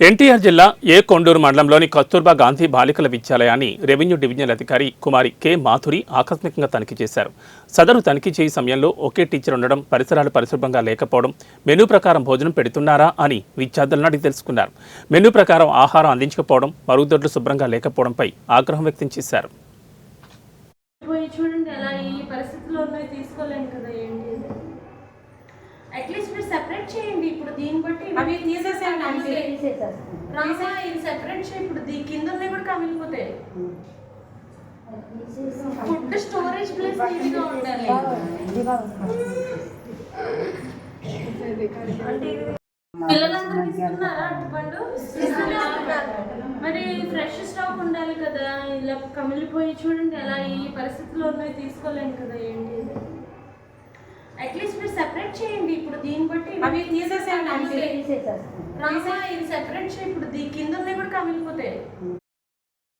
ఎన్టీఆర్ జిల్లా ఏ కొండూరు మండలంలోని కస్తూర్బా గాంధీ బాలికల విద్యాలయాన్ని రెవెన్యూ డివిజనల్ అధికారి కుమారి కె మాధురి ఆకస్మికంగా తనిఖీ చేశారు. సదరు తనిఖీ చేయి సమయంలో ఒకే టీచర్ ఉండడం పరిసరాలు పరిశుభ్రంగా లేకపోవడం మెనూ ప్రకారం భోజనం పెడుతున్నారా అని విద్యార్థులను అడిగి తెలుసుకున్నారు. మెనూ ప్రకారం ఆహారం అందించకపోవడం మరుగుదొడ్లు శుభ్రంగా లేకపోవడంపై ఆగ్రహం వ్యక్తం చేశారు. చూడండి అలా ఈ పరిస్థితుల్లో తీసుకోలేము కదా సెపరేట్ చేయండి. ఇప్పుడు దీన్ని బట్టి అవి తీసేసేయండి ఆంటీ. రామా ఇది సెపరేట్ చేయి. ఇప్పుడు దీ కింద ఉన్నాయి కూడా కమిలిపోతాయి. ఫుడ్ స్టోరేజ్ ప్లేస్ నీట్గా ఉండాలి. పిల్లలందరికీ ఇస్తున్నారా అరటిపండు మరి ఫ్రెష్ స్టాక్ ఉండాలి కదా. ఇలా కమిలిపోయి చూడండి ఎలా ఈ పరిస్థితిలో ఉన్నాయి. తీసుకోలేము కదా ఏంటి అట్లీస్ట్ మీరు సెపరేట్ చేయండి. దీన్ని బట్టి అవి తీసేసేయండి ఆంటీ. రామా ఇది సెపరేట్ చేయి ఇప్పుడు దీ. కింద ఉన్నాయి కూడా కమిలిపోతాయి.